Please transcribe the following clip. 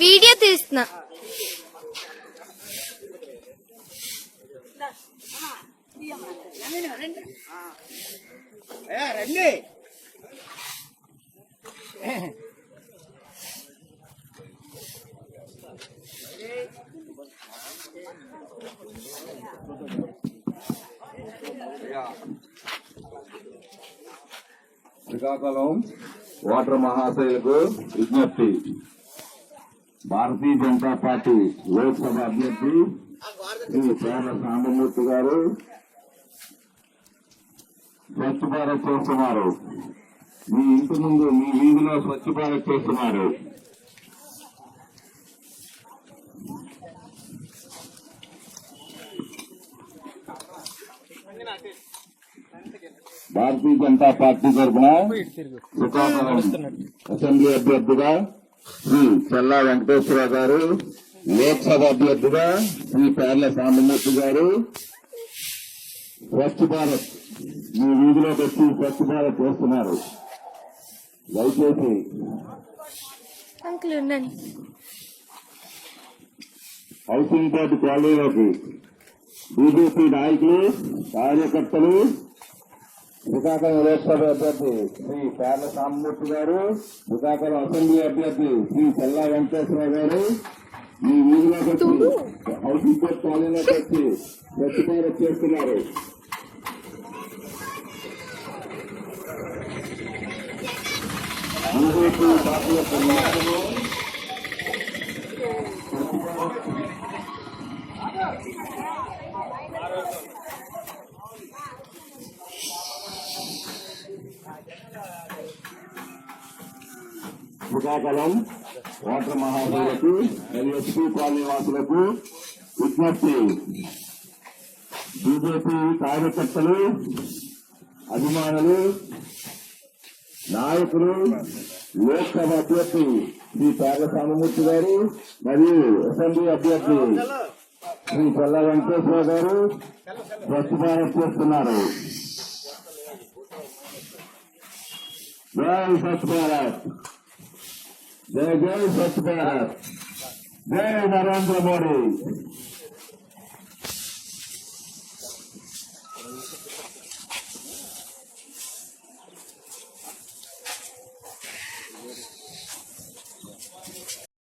Video తీస్తున్నా. ఏ, రండి. Srikakulam voter మహాశయులకు విజ్ఞప్తి. భారతీయ జనతా పార్టీ లోక్సభ అభ్యర్థి శ్రీ పేర్ల సాంబమూర్తి గారు. స్వచ్ఛ భారత్ చేస్తున్నారు. మీ ఇంటి ముందు మీ వీధిలో స్వచ్ఛ భారత్ చేస్తున్నారు. భారతీయ జనతా పార్టీ తరఫున అసెంబ్లీ అభ్యర్థిగా శ్రీ చెల్లా వెంకటేశ్వర గారు లోక్సభ అభ్యర్థిగా శ్రీ పేర్ల సాంబమూర్తి గారు స్వచ్ఛ భారత్ మీ వీధిలోకి వచ్చి స్వచ్ఛ భారత్ చేస్తున్నారు. దయచేసి హౌసింగ్ బోర్డు కాలనీలోకి బీజేపీ నాయకులు కార్యకర్తలు శ్రీకాకుళం లోక్సభ అభ్యర్థి శ్రీ పేర్ల సాంబమూర్తి గారు శ్రీకాకుళం అసెంబ్లీ అభ్యర్థి శ్రీ చెల్లా వెంకటేశ్వర గారు ఈ వీధిలోకి వచ్చి హౌసింగ్ బోర్డు కాలనీలోకి వచ్చి భారత్ చేస్తున్నారు. బీజేపీ పార్టీ యొక్క నాయకులు శ్రీకాకుళం ఓటర్ మహాశయులకు మరియు ఎస్పీ కాలనీ వాసులకు విజ్ఞప్తి. బీజేపీ కార్యకర్తలు అభిమానులు నాయకులు లోక్సభ అభ్యర్థి శ్రీ పేర్ల సామమూర్తి గారు మరియు అసెంబ్లీ అభ్యర్థి శ్రీ చల్ల వెంకటేశ్వర గారు స్వచ్ఛ భారత్ చేస్తున్నారు. జై స్వచ్ఛ భారత్ జై జై స్వచ్ఛ భారత్ జై నరేంద్ర మోడీ